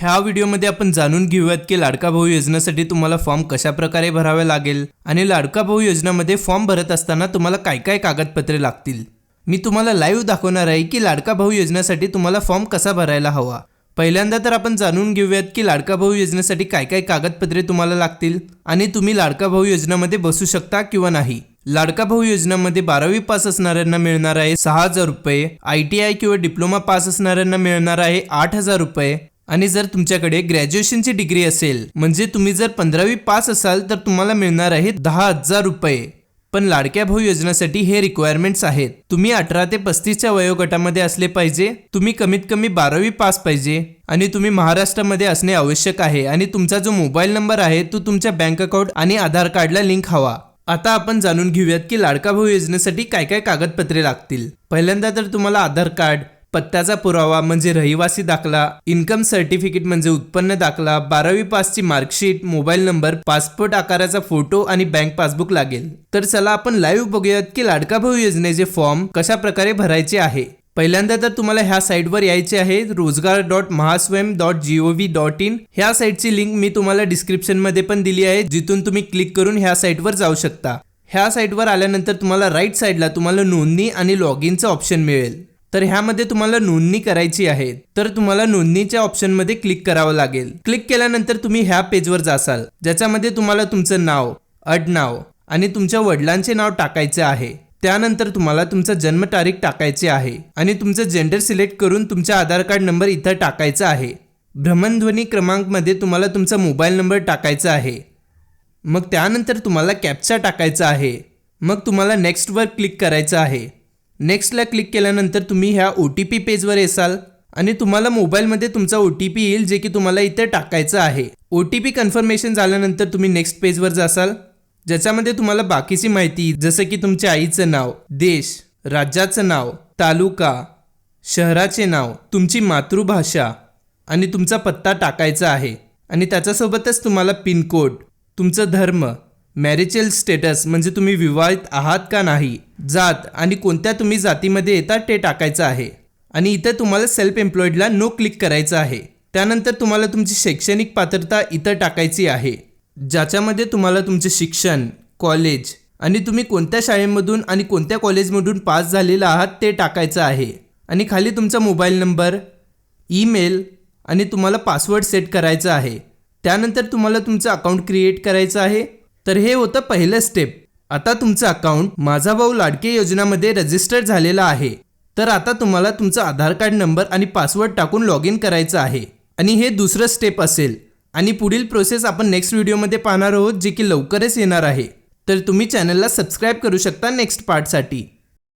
ह्या व्हिडिओमध्ये आपण जाणून घेऊयात की लाडका भाऊ योजनेसाठी तुम्हाला फॉर्म कशा प्रकारे भरावे लागेल आणि लाडका भाऊ योजनेमध्ये फॉर्म भरत असताना तुम्हाला काय काय कागदपत्रे लागतील? मी तुम्हाला लाईव्ह दाखवणार आहे की लाडका भाऊ योजनेसाठी तुम्हाला फॉर्म कसा भरायला हवा. पहिल्यांदा तर आपण जाणून घेऊयात की लाडका भाऊ योजनेसाठी काय काय कागदपत्रे तुम्हाला लागतील आणि तुम्ही लाडका भाऊ योजनेमध्ये बसू शकता किंवा नाही. लाडका भाऊ योजनेमध्ये बारावी पास असणाऱ्यांना मिळणार आहे सहा हजार रुपये आय टी आय किंवा डिप्लोमा पास असणाऱ्यांना मिळणार आहे आठ हजार रुपये आणि जर तुमच्याकडे ग्रॅज्युएशनची डिग्री असेल म्हणजे तुम्ही जर पंधरावी पास असाल तर तुम्हाला मिळणार आहे दहा हजार रुपये. पण लाडक्या भाऊ योजनेसाठी हे रिक्वायरमेंट्स आहेत. तुम्ही अठरा ते पस्तीसच्या वयोगटामध्ये असले पाहिजे तुम्ही कमीत कमी बारावी पास पाहिजे आणि तुम्ही महाराष्ट्रामध्ये असणे आवश्यक आहे आणि तुमचा जो मोबाईल नंबर आहे तो तुमच्या बँक अकाउंट आणि आधार कार्डला लिंक हवा. आता आपण जाणून घेऊयात की लाडका भाऊ योजनेसाठी काय काय कागदपत्रे लागतील. पहिल्यांदा तर तुम्हाला आधार कार्ड पत्त्याचा पुरावा म्हणजे रहिवासी दाखला इन्कम सर्टिफिकेट म्हणजे उत्पन्न दाखला बारावी पासची मार्कशीट मोबाईल नंबर पासपोर्ट आकाराचा फोटो आणि बँक पासबुक लागेल. तर चला आपण लाईव्ह बघूयात की लाडका भाऊ योजनेचे फॉर्म कशा प्रकारे भरायचे आहे. पहिल्यांदा तर तुम्हाला ह्या साईटवर यायचे आहे रोजगार dot Mahaswayam dot G O V dot in ह्या साईटची लिंक मी तुम्हाला डिस्क्रिप्शनमध्ये पण दिली आहे जिथून तुम्ही क्लिक करून ह्या साईटवर जाऊ शकता. ह्या साईटवर आल्यानंतर तुम्हाला राईट साईडला तुम्हाला नोंदणी आणि लॉग इनचं ऑप्शन मिळेल. तर ह्यामध्ये तुम्हाला नोंदणी करायची आहे. तर तुम्हाला नोंदणीच्या ऑप्शनमध्ये क्लिक करावं लागेल. क्लिक केल्यानंतर तुम्ही ह्या पेजवर जासाल. ज्याच्यामध्ये तुम्हाला तुमचं नाव अडनाव आणि तुमच्या वडिलांचे नाव टाकायचे आहे. त्यानंतर तुम्हाला तुमचा जन्मतारीख टाकायची आहे आणि तुमचं जेंडर सिलेक्ट करून तुमचा आधार कार्ड नंबर इथं टाकायचा आहे. भ्रमणध्वनी क्रमांकमध्ये तुम्हाला तुमचा मोबाईल नंबर टाकायचा आहे. मग त्यानंतर तुम्हाला कॅप्चा टाकायचा आहे. मग तुम्हाला नेक्स्टवर क्लिक करायचं आहे. नेक्स्टला क्लिक केल्यानंतर तुम्ही ह्या ओ टी पी पेजवर येसाल आणि तुम्हाला मोबाईलमध्ये तुमचा ओ टी पी येईल जे की तुम्हाला इथे टाकायचं आहे. ओ टी पी कन्फर्मेशन झाल्यानंतर तुम्ही नेक्स्ट पेजवर जासाल ज्याच्यामध्ये तुम्हाला बाकीची माहिती जसं की तुमच्या आईचं नाव देश राज्याचं नाव तालुका शहराचे नाव तुमची मातृभाषा आणि तुमचा पत्ता टाकायचा आहे. आणि त्याच्यासोबतच तुम्हाला पिनकोड तुमचं धर्म मॅरिचल स्टेटस म्हणजे तुम्ही विवाहित आहात का नाही जात आणि कोणत्या तुम्ही जातीमध्ये येतात ते टाकायचं आहे. आणि इथं तुम्हाला सेल्फ एम्प्लॉईडला नो क्लिक करायचं आहे. त्यानंतर तुम्हाला तुमची शैक्षणिक पात्रता इथं टाकायची आहे. ज्याच्यामध्ये तुम्हाला तुमचे शिक्षण कॉलेज आणि तुम्ही कोणत्या शाळेमधून आणि कोणत्या कॉलेजमधून पास झालेला आहात ते टाकायचं आहे. आणि खाली तुमचा मोबाईल नंबर ईमेल आणि तुम्हाला पासवर्ड सेट करायचा आहे. त्यानंतर तुम्हाला तुमचं अकाउंट क्रिएट करायचं आहे. तर हे होतं पहिलं स्टेप आता तुमचं अकाउंट माझा भाऊ लाडके योजनामध्ये रजिस्टर झालेला आहे. तर आता तुम्हाला तुमचा आधार कार्ड नंबर आणि पासवर्ड टाकून लॉग इन करायचं आहे. आणि हे दुसरं स्टेप असेल. आणि पुढील प्रोसेस आपण नेक्स्ट व्हिडिओमध्ये पाहणार आहोत जे की लवकरच येणार आहे. तर तुम्ही चॅनलला सबस्क्राईब करू शकता नेक्स्ट पार्टसाठी